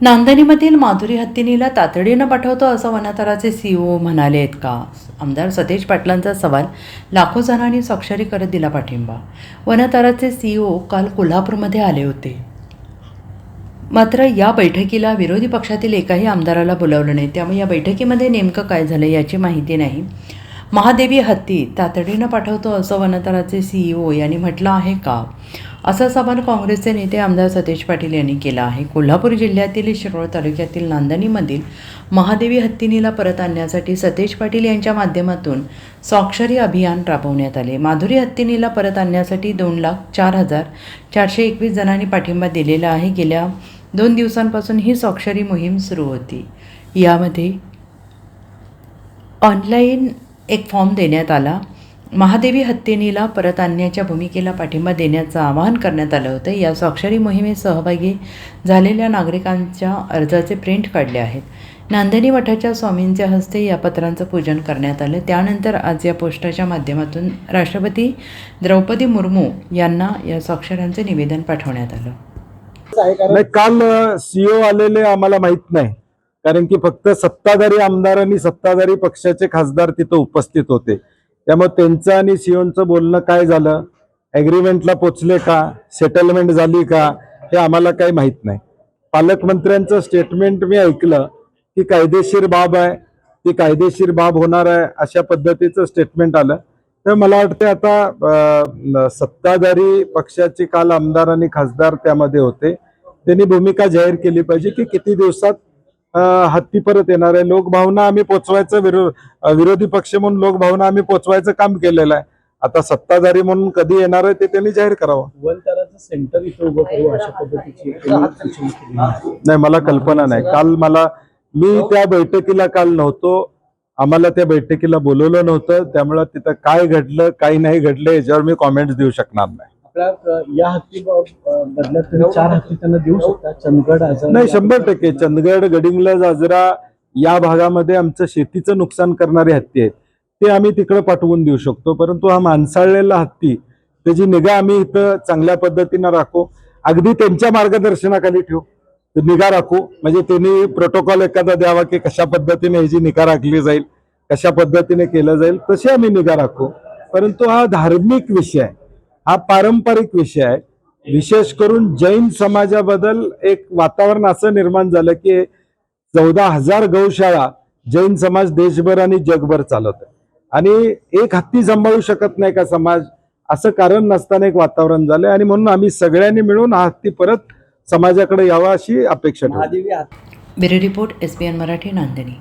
नांदणीमधील माधुरी हत्तीनीला तातडीनं पाठवतो असं वनातराचे सीईओ म्हणाले आहेत का? आमदार सतेज पाटलांचा सवाल लाखो जणांनी स्वाक्षरी करत दिला पाठिंबा. वनातराचे सीईओ काल कोल्हापूरमध्ये आले होते. मात्र या बैठकीला विरोधी पक्षातील एकाही आमदाराला बोलावलं नाही. त्यामुळे या बैठकीमध्ये नेमकं काय झालं याची माहिती नाही. महादेवी हत्ती तातडीनं पाठवतो असं वनतराचे सीईओ यांनी म्हटलं आहे का? असा सवाल काँग्रेसचे नेते आमदार सतेज पाटील यांनी केला आहे. कोल्हापूर जिल्ह्यातील शिरोळ तालुक्यातील नांदणीमधील महादेवी हत्तीनीला परत आणण्यासाठी सतेज पाटील यांच्या माध्यमातून स्वाक्षरी अभियान राबवण्यात आले. माधुरी हत्तीनीला परत आणण्यासाठी दोन लाख चार हजार चारशे एकवीस जणांनी पाठिंबा दिलेला आहे. गेल्या दोन दिवसांपासून ही स्वाक्षरी मोहीम सुरू होती. यामध्ये ऑनलाईन एक फॉर्म देण्यात आला. महादेवी हत्तीनीला परत आणण्याच्या भूमिकेला पाठिंबा देण्याचं आवाहन करण्यात आलं होतं. या स्वाक्षरी मोहिमेत सहभागी झालेल्या नागरिकांच्या अर्जाचे प्रिंट काढले आहेत. नांदणी मठाच्या स्वामींच्या हस्ते या पत्रांचं पूजन करण्यात आलं. त्यानंतर आज या पोस्टाच्या माध्यमातून राष्ट्रपती द्रौपदी मुर्मू यांना या स्वाक्षऱ्यांचं निवेदन पाठवण्यात आलं. काल सीओ आलेले आम्हाला माहीत नाही. कारण की फक्त सत्ताधारी आमदार आणि सत्ताधारी पक्षाचे खासदार तिथं उपस्थित होते. त्यामुळे त्यांचं आणि सीओचं बोलणं काय झालं? ॲग्रीमेंटला पोचले का? सेटलमेंट झाली का? हे आम्हाला काही माहीत नाही. पालकमंत्र्यांचं स्टेटमेंट मी ऐकलं की कायदेशीर बाब आहे. ती कायदेशीर बाब होणार आहे अशा पद्धतीचं स्टेटमेंट आलं. तर मला वाटते आता सत्ताधारी पक्षाचे काल आमदार आणि खासदार त्यामध्ये होते. त्यांनी भूमिका जाहीर केली पाहिजे की किती दिवसात हत्ती परत येणार आहे. लोकभावना आम्ही पोचवायचं विरो विरोधी पक्ष म्हणून लोकभावना आम्ही पोचवायचं काम केलेलं आहे. आता सत्ताधारी म्हणून कधी येणार आहे ते त्यांनी जाहीर करावं. वनतराचं सेंटर इथं उभं करू अशा पद्धतीची. नाही मला कल्पना नाही. काल मला मी त्या बैठकीला काल नव्हतो. आम्हाला त्या बैठकीला बोलवलं नव्हतं. त्यामुळे तिथं काय घडलं काय नाही घडलं याच्यावर मी कॉमेंट्स देऊ शकणार नाही. आपल्या अ, या हत्ती ब- अ, बदल्यात तुम्ही चार हत्ती त्यांना देऊ शकता. चंदगड आजार नाही शंभर टक्के. चंदगड गडिंग्लज आजरा या भागामध्ये आमचं शेतीचं नुकसान करणारे हत्ती आहेत. ते आम्ही तिकडे पाठवून देऊ शकतो. परंतु हा माणसाळलेला हत्ती त्याची निगा आम्ही इथं चांगल्या पद्धतीनं राखू. अगदी त्यांच्या मार्गदर्शनाखाली ठेवू. निगा राखू. म्हणजे त्यांनी प्रोटोकॉल एखादा द्यावा की कशा पद्धतीने ह्याची निगा राखली जाईल कशा पद्धतीने केलं जाईल तशी आम्ही निगा राखू. परंतु हा धार्मिक विषय आहे. हा पारंपरिक विषय आहे. विशेष करून जैन समाजाबद्दल एक वातावरण असं निर्माण झालं की चौदा हजार गौशाळा जैन समाज देशभर आणि जगभर चालवत आहे. आणि एक हत्ती सांभाळू शकत नाही का समाज? असं कारण नसताना एक वातावरण झालंय. आणि म्हणून आम्ही सगळ्यांनी मिळून हा हत्ती परत समाजाकडे यावा अशी अपेक्षा bureau report S B N Marathi Nandani